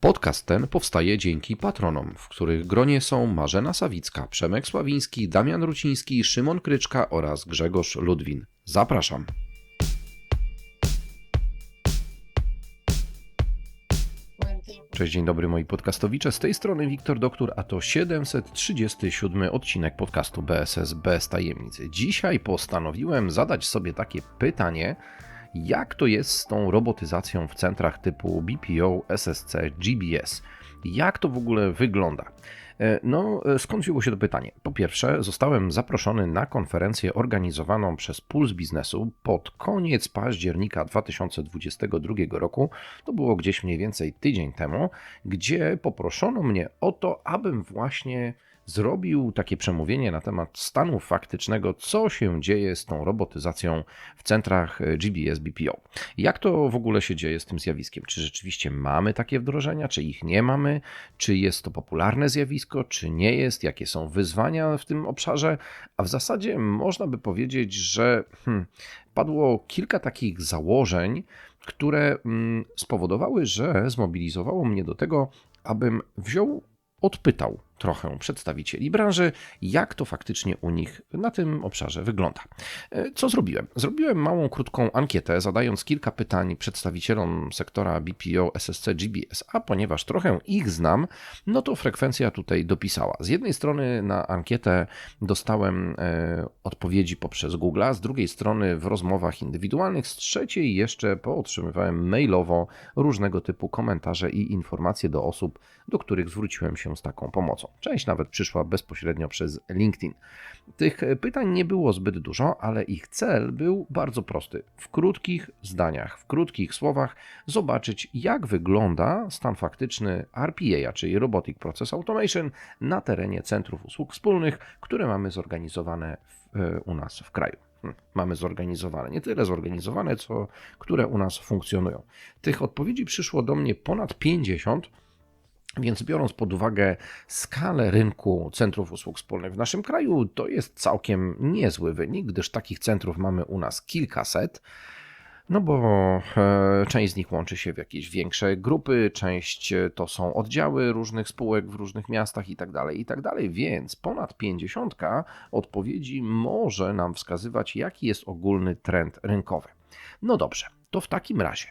Podcast ten powstaje dzięki patronom, w których gronie są Marzena Sawicka, Przemek Sławiński, Damian Ruciński, Szymon Kryczka oraz Grzegorz Ludwin. Zapraszam. Cześć, dzień dobry moi podcastowicze. Z tej strony Wiktor Doktor, a to 737 odcinek podcastu BSS bez tajemnicy. Dzisiaj postanowiłem zadać sobie takie pytanie, jak to jest z tą robotyzacją w centrach typu BPO, SSC, GBS? Jak to w ogóle wygląda? E, no, e, skąd wzięło się to pytanie? Po pierwsze, zostałem zaproszony na konferencję organizowaną przez Puls Biznesu pod koniec października 2022 roku. To było gdzieś mniej więcej tydzień temu, gdzie poproszono mnie o to, abym właśnie zrobił takie przemówienie na temat stanu faktycznego, co się dzieje z tą robotyzacją w centrach e, GBS BPO. Jak to w ogóle się dzieje z tym zjawiskiem? Czy rzeczywiście mamy takie wdrożenia, czy ich nie mamy? Czy jest to popularne zjawisko, czy nie jest? Jakie są wyzwania w tym obszarze? A w zasadzie można by powiedzieć, że hmm, padło kilka takich założeń, które hmm, spowodowały, że zmobilizowało mnie do tego, abym wziął, odpytał trochę przedstawicieli branży, jak to faktycznie u nich na tym obszarze wygląda. E, co zrobiłem? Zrobiłem małą, krótką ankietę, zadając kilka pytań przedstawicielom sektora BPO, SSC, GBS, a ponieważ trochę ich znam, no to frekwencja tutaj dopisała. Z jednej strony na ankietę dostałem e, odpowiedzi poprzez Google, z drugiej strony w rozmowach indywidualnych, z trzeciej jeszcze pootrzymywałem mailowo różnego typu komentarze i informacje do osób, do których zwróciłem się z taką pomocą. Część nawet przyszła bezpośrednio przez LinkedIn. Tych pytań nie było zbyt dużo, ale ich cel był bardzo prosty. W krótkich zdaniach, w krótkich słowach zobaczyć, jak wygląda stan faktyczny RPA, czyli Robotic Process Automation, na terenie centrów usług wspólnych, które mamy zorganizowane w, e, u nas w kraju hm, mamy zorganizowane. Nie tyle zorganizowane, co które u nas funkcjonują. Tych odpowiedzi przyszło do mnie ponad 50 więc biorąc pod uwagę skalę rynku centrów usług wspólnych w naszym kraju, to jest całkiem niezły wynik, gdyż takich centrów mamy u nas kilkaset. No bo e, część z nich łączy się w jakieś większe grupy, część to są oddziały różnych spółek w różnych miastach itd., tak itd., tak więc ponad 50 odpowiedzi może nam wskazywać, jaki jest ogólny trend rynkowy. No dobrze, to w takim razie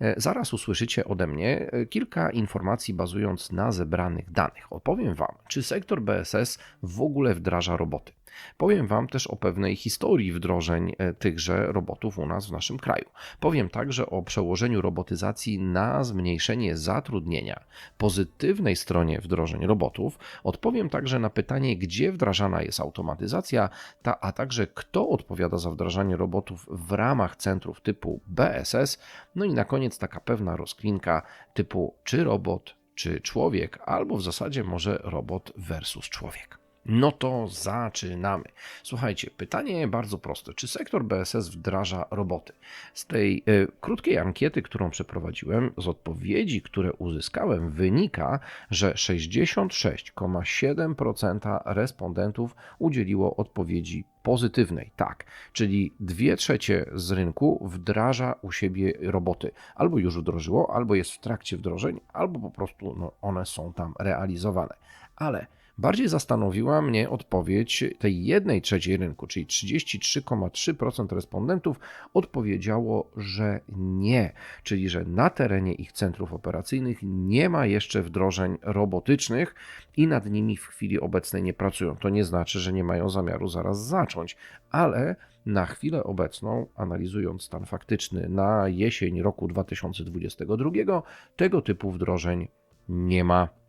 e, zaraz usłyszycie ode mnie e, kilka informacji bazując na zebranych danych. Opowiem Wam, czy sektor BSS w ogóle wdraża roboty. Powiem Wam też o pewnej historii wdrożeń e, tychże robotów u nas w naszym kraju. Powiem także o przełożeniu robotyzacji na zmniejszenie zatrudnienia, pozytywnej stronie wdrożeń robotów. Odpowiem także na pytanie, gdzie wdrażana jest automatyzacja, ta, a także kto odpowiada za wdrażanie robotów w ramach centrów typu BSS. No i na koniec taka pewna rozklinka typu czy robot, czy człowiek, albo w zasadzie może robot versus człowiek. No to zaczynamy. Słuchajcie, pytanie bardzo proste. Czy sektor BSS wdraża roboty? Z tej y, krótkiej ankiety, którą przeprowadziłem, z odpowiedzi, które uzyskałem, wynika, że 66,7% respondentów udzieliło odpowiedzi pozytywnej. Tak, czyli dwie trzecie z rynku wdraża u siebie roboty. Albo już wdrożyło, albo jest w trakcie wdrożeń, albo po prostu no, one są tam realizowane. Ale Bardziej zastanowiła mnie odpowiedź tej jednej trzeciej rynku, czyli 33,3% respondentów odpowiedziało, że nie, czyli że na terenie ich centrów operacyjnych nie ma jeszcze wdrożeń robotycznych i nad nimi w chwili obecnej nie pracują. To nie znaczy, że nie mają zamiaru zaraz zacząć, ale na chwilę obecną, analizując stan faktyczny na jesień roku 2022, tego typu wdrożeń nie ma.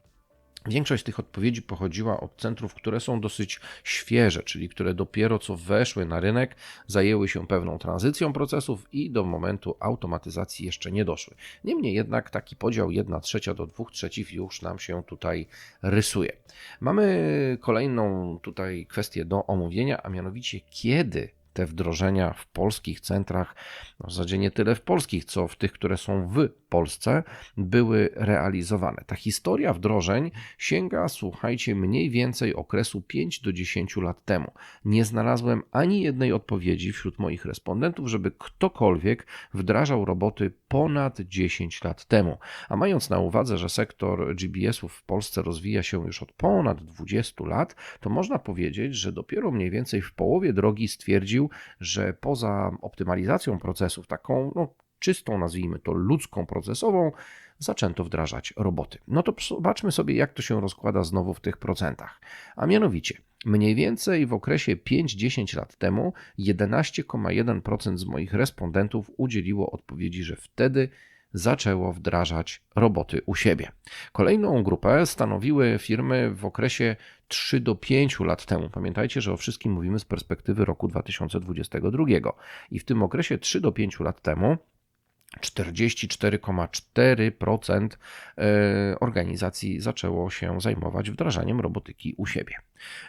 Większość tych odpowiedzi pochodziła od centrów, które są dosyć świeże, czyli które dopiero co weszły na rynek, zajęły się pewną tranzycją procesów i do momentu automatyzacji jeszcze nie doszły. Niemniej jednak taki podział 1 trzecia do 2 trzecich już nam się tutaj rysuje. Mamy kolejną tutaj kwestię do omówienia, a mianowicie kiedy te wdrożenia w polskich centrach, no w zasadzie nie tyle w polskich, co w tych, które są w Polsce, były realizowane. Ta historia wdrożeń sięga, słuchajcie, mniej więcej okresu 5 do 10 lat temu. Nie znalazłem ani jednej odpowiedzi wśród moich respondentów, żeby ktokolwiek wdrażał roboty ponad 10 lat temu. A mając na uwadze, że sektor GBS-ów w Polsce rozwija się już od ponad 20 lat, to można powiedzieć, że dopiero mniej więcej w połowie drogi stwierdził, że poza optymalizacją procesów, taką no, czystą, nazwijmy to ludzką, procesową, zaczęto wdrażać roboty. No to zobaczmy sobie, jak to się rozkłada znowu w tych procentach. A mianowicie, mniej więcej w okresie 5-10 lat temu 11,1% z moich respondentów udzieliło odpowiedzi, że wtedy zaczęło wdrażać roboty u siebie. Kolejną grupę stanowiły firmy w okresie 3 do 5 lat temu. Pamiętajcie, że o wszystkim mówimy z perspektywy roku 2022 i w tym okresie 3 do 5 lat temu 44,4% e, organizacji zaczęło się zajmować wdrażaniem robotyki u siebie.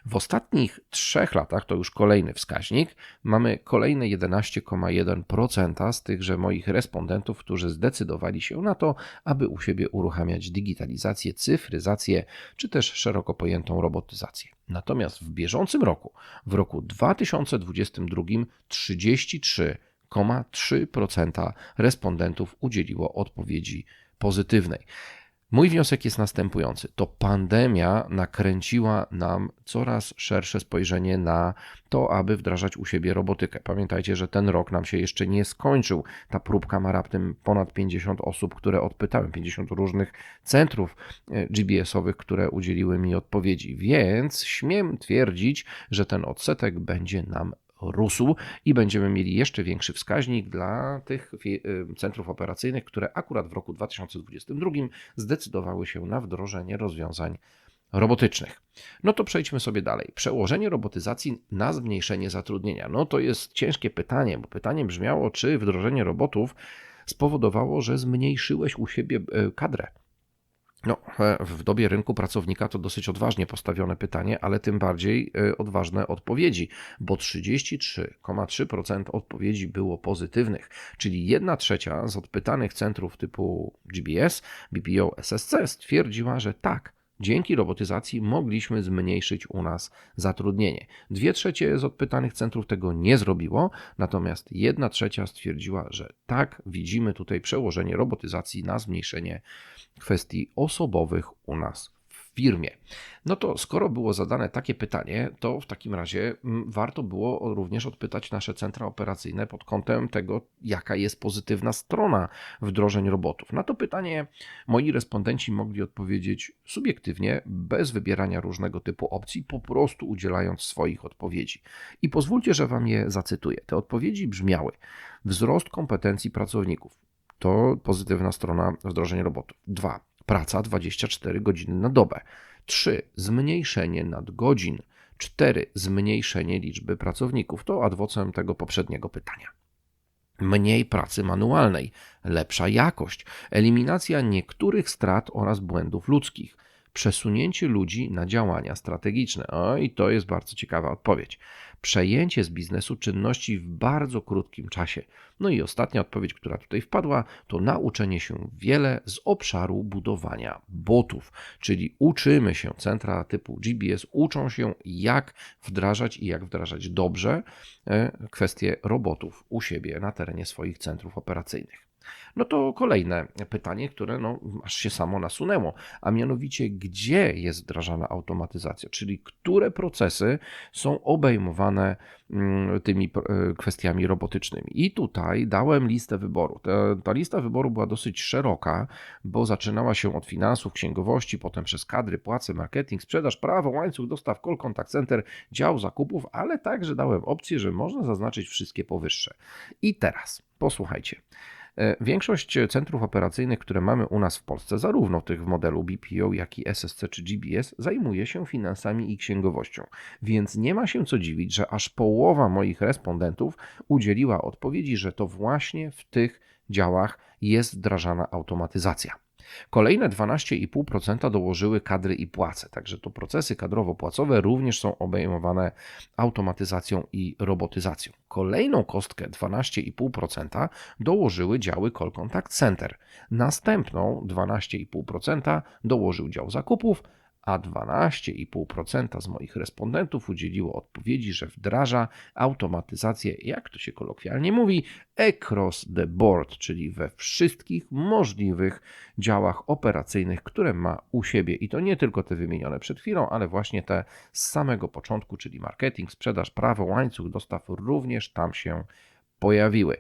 W ostatnich trzech latach, to już kolejny wskaźnik, mamy kolejne 11,1% z tychże moich respondentów, którzy zdecydowali się na to, aby u siebie uruchamiać digitalizację, cyfryzację czy też szeroko pojętą robotyzację. Natomiast w bieżącym roku, w roku 2022, 33 3% respondentów udzieliło odpowiedzi pozytywnej. Mój wniosek jest następujący. To pandemia nakręciła nam coraz szersze spojrzenie na to, aby wdrażać u siebie robotykę. Pamiętajcie, że ten rok nam się jeszcze nie skończył. Ta próbka ma raptem ponad 50 osób, które odpytałem, 50 różnych centrów e, GBS-owych, które udzieliły mi odpowiedzi. Więc śmiem twierdzić, że ten odsetek będzie nam rósł i będziemy mieli jeszcze większy wskaźnik dla tych y, centrów operacyjnych, które akurat w roku 2022 zdecydowały się na wdrożenie rozwiązań robotycznych. No to przejdźmy sobie dalej. Przełożenie robotyzacji na zmniejszenie zatrudnienia. No to jest ciężkie pytanie, bo pytanie brzmiało, czy wdrożenie robotów spowodowało, że zmniejszyłeś u siebie e, kadrę. No, e, w dobie rynku pracownika to dosyć odważnie postawione pytanie, ale tym bardziej e, odważne odpowiedzi, bo 33,3% odpowiedzi było pozytywnych, czyli 1 trzecia z odpytanych centrów typu GBS, BPO, SSC stwierdziła, że tak, Dzięki robotyzacji mogliśmy zmniejszyć u nas zatrudnienie. Dwie trzecie z odpytanych centrów tego nie zrobiło, natomiast jedna trzecia stwierdziła, że tak, widzimy tutaj przełożenie robotyzacji na zmniejszenie kwestii osobowych u nas firmie. No to skoro było zadane takie pytanie, to w takim razie mm, warto było również odpytać nasze centra operacyjne pod kątem tego, jaka jest pozytywna strona wdrożeń robotów. Na to pytanie moi respondenci mogli odpowiedzieć subiektywnie, bez wybierania różnego typu opcji, po prostu udzielając swoich odpowiedzi. I pozwólcie, że Wam je zacytuję. Te odpowiedzi brzmiały: wzrost kompetencji pracowników. To pozytywna strona wdrożenia robotów. Dwa, praca 24 godziny na dobę. 3. Zmniejszenie nadgodzin. 4. Zmniejszenie liczby pracowników. To adwocem tego poprzedniego pytania. Mniej pracy manualnej, lepsza jakość, eliminacja niektórych strat oraz błędów ludzkich, przesunięcie ludzi na działania strategiczne. O, i to jest bardzo ciekawa odpowiedź przejęcie z biznesu czynności w bardzo krótkim czasie. No i ostatnia odpowiedź, która tutaj wpadła, to nauczenie się wiele z obszaru budowania botów, czyli uczymy się, centra typu GBS uczą się, jak wdrażać i jak wdrażać dobrze e, kwestie robotów u siebie na terenie swoich centrów operacyjnych. No to kolejne pytanie, które no, aż się samo nasunęło, a mianowicie gdzie jest wdrażana automatyzacja, czyli które procesy są obejmowane mm, tymi e, kwestiami robotycznymi. I tutaj dałem listę wyboru. Ta, ta lista wyboru była dosyć szeroka, bo zaczynała się od finansów, księgowości, potem przez kadry, płace, marketing, sprzedaż, prawo, łańcuch dostaw, call, contact center, dział zakupów, ale także dałem opcję, że można zaznaczyć wszystkie powyższe. I teraz posłuchajcie. E, większość centrów operacyjnych, które mamy u nas w Polsce, zarówno tych w modelu BPO, jak i SSC czy GBS, zajmuje się finansami i księgowością. Więc nie ma się co dziwić, że aż połowa moich respondentów udzieliła odpowiedzi, że to właśnie w tych działach jest wdrażana automatyzacja. Kolejne 12,5% dołożyły kadry i płace, także to procesy kadrowo-płacowe również są obejmowane automatyzacją i robotyzacją. Kolejną kostkę 12,5% dołożyły działy Call Contact Center. Następną 12,5% dołożył dział zakupów, a 12,5% z moich respondentów udzieliło odpowiedzi, że wdraża automatyzację, jak to się kolokwialnie mówi, across the board, czyli we wszystkich możliwych działach operacyjnych, które ma u siebie. I to nie tylko te wymienione przed chwilą, ale właśnie te z samego początku, czyli marketing, sprzedaż, prawo, łańcuch dostaw również tam się pojawiły.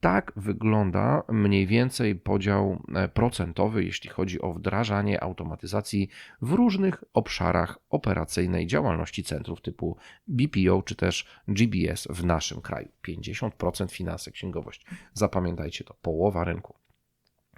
Tak wygląda mniej więcej podział e, procentowy, jeśli chodzi o wdrażanie automatyzacji w różnych obszarach operacyjnej działalności centrów typu BPO czy też GBS w naszym kraju. 50% finanse, księgowość. Zapamiętajcie to, połowa rynku.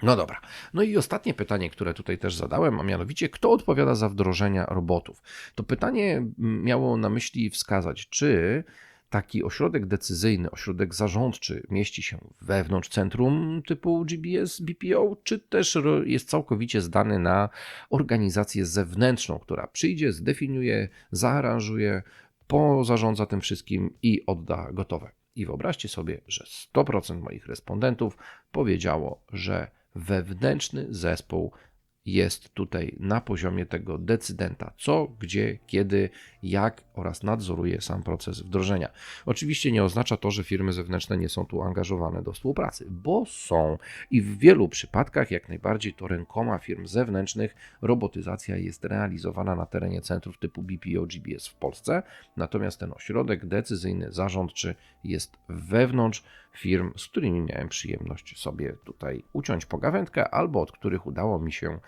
No dobra. No i ostatnie pytanie, które tutaj też zadałem, a mianowicie, kto odpowiada za wdrożenia robotów? To pytanie miało na myśli wskazać, czy taki ośrodek decyzyjny, ośrodek zarządczy mieści się wewnątrz centrum typu GBS, BPO, czy też jest całkowicie zdany na organizację zewnętrzną, która przyjdzie, zdefiniuje, zaaranżuje, pozarządza tym wszystkim i odda gotowe. I wyobraźcie sobie, że 100% moich respondentów powiedziało, że wewnętrzny zespół jest tutaj na poziomie tego decydenta, co, gdzie, kiedy, jak oraz nadzoruje sam proces wdrożenia. Oczywiście nie oznacza to, że firmy zewnętrzne nie są tu angażowane do współpracy, bo są i w wielu przypadkach jak najbardziej to rękoma firm zewnętrznych robotyzacja jest realizowana na terenie centrów typu BPO GBS w Polsce, natomiast ten ośrodek decyzyjny, zarządczy jest wewnątrz firm, z którymi miałem przyjemność sobie tutaj uciąć pogawędkę albo od których udało mi się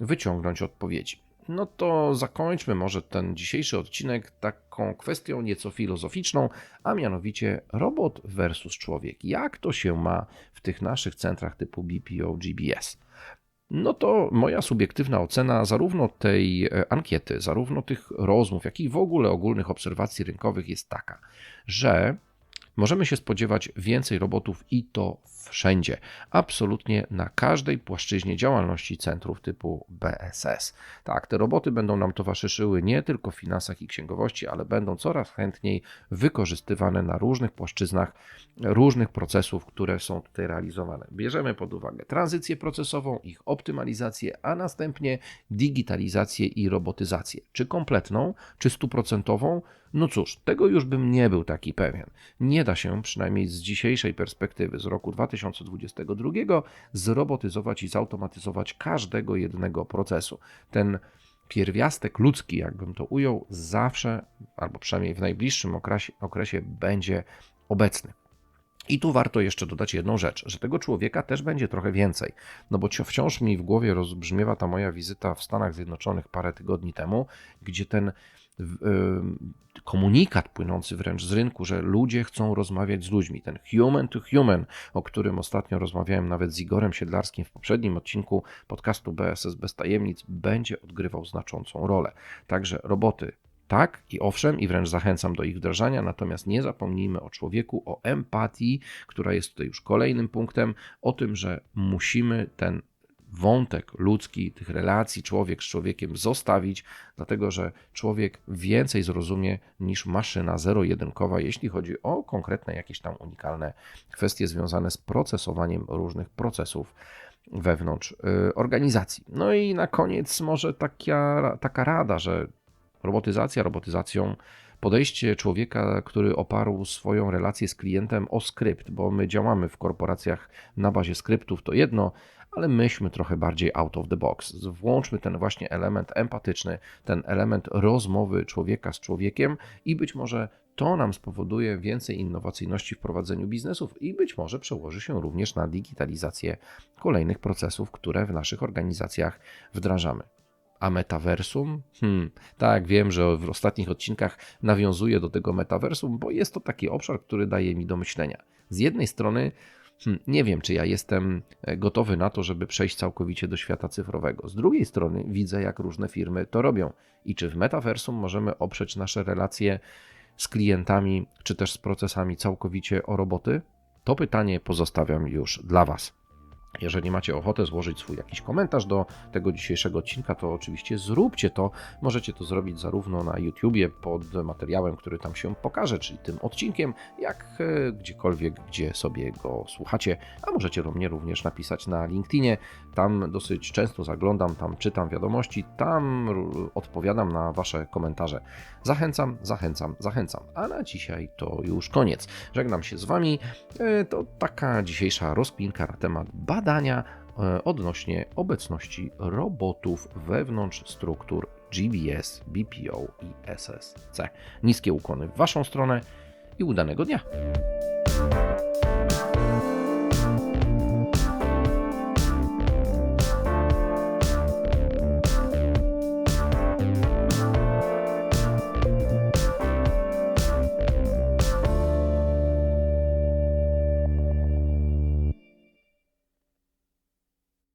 wyciągnąć odpowiedzi. No to zakończmy może ten dzisiejszy odcinek taką kwestią nieco filozoficzną, a mianowicie robot versus człowiek. Jak to się ma w tych naszych centrach typu BPO, GBS? No to moja subiektywna ocena zarówno tej e, ankiety, zarówno tych rozmów, jak i w ogóle ogólnych obserwacji rynkowych jest taka, że możemy się spodziewać więcej robotów i to wszędzie, absolutnie na każdej płaszczyźnie działalności centrów typu BSS. Tak, te roboty będą nam towarzyszyły nie tylko w finansach i księgowości, ale będą coraz chętniej wykorzystywane na różnych płaszczyznach różnych procesów, które są tutaj realizowane. Bierzemy pod uwagę tranzycję procesową, ich optymalizację, a następnie digitalizację i robotyzację. Czy kompletną, czy stuprocentową? No cóż, tego już bym nie był taki pewien. Nie da się, przynajmniej z dzisiejszej perspektywy, z roku 2022, zrobotyzować i zautomatyzować każdego jednego procesu. Ten pierwiastek ludzki, jakbym to ujął, zawsze, albo przynajmniej w najbliższym okresie, okresie będzie obecny. I tu warto jeszcze dodać jedną rzecz, że tego człowieka też będzie trochę więcej. No bo wciąż mi w głowie rozbrzmiewa ta moja wizyta w Stanach Zjednoczonych parę tygodni temu, gdzie ten komunikat płynący wręcz z rynku, że ludzie chcą rozmawiać z ludźmi. Ten human to human, o którym ostatnio rozmawiałem nawet z Igorem Siedlarskim w poprzednim odcinku podcastu BSS bez tajemnic, będzie odgrywał znaczącą rolę. Także roboty tak i owszem, i wręcz zachęcam do ich wdrażania, natomiast nie zapomnijmy o człowieku, o empatii, która jest tutaj już kolejnym punktem, o tym, że musimy ten wątek ludzki, tych relacji człowiek z człowiekiem zostawić, dlatego że człowiek więcej zrozumie niż maszyna zero-jedynkowa, jeśli chodzi o konkretne jakieś tam unikalne kwestie związane z procesowaniem różnych procesów wewnątrz y, organizacji. No i na koniec może taka, taka rada, że robotyzacja robotyzacją, podejście człowieka, który oparł swoją relację z klientem o skrypt, bo my działamy w korporacjach na bazie skryptów, to jedno, ale myślmy trochę bardziej out of the box. Włączmy ten właśnie element empatyczny, ten element rozmowy człowieka z człowiekiem i być może to nam spowoduje więcej innowacyjności w prowadzeniu biznesów i być może przełoży się również na digitalizację kolejnych procesów, które w naszych organizacjach wdrażamy. A metaversum? Hmm, tak, wiem, że w ostatnich odcinkach nawiązuję do tego metaversum, bo jest to taki obszar, który daje mi do myślenia. Z jednej strony, hmm, nie wiem, czy ja jestem e, gotowy na to, żeby przejść całkowicie do świata cyfrowego. Z drugiej strony, widzę, jak różne firmy to robią i czy w metaversum możemy oprzeć nasze relacje z klientami, czy też z procesami całkowicie o roboty? To pytanie pozostawiam już dla Was. Jeżeli macie ochotę złożyć swój jakiś komentarz do tego dzisiejszego odcinka, to oczywiście zróbcie to. Możecie to zrobić zarówno na YouTubie pod materiałem, który tam się pokaże, czyli tym odcinkiem, jak e, gdziekolwiek, gdzie sobie go słuchacie. A możecie mnie również napisać na LinkedInie. Tam dosyć często zaglądam, tam czytam wiadomości, tam odpowiadam na Wasze komentarze. Zachęcam, zachęcam, zachęcam. A na dzisiaj to już koniec. Żegnam się z Wami. E, To taka dzisiejsza rozkminka na temat badania e, odnośnie obecności robotów wewnątrz struktur GBS, BPO i SSC. Niskie ukłony w Waszą stronę i udanego dnia.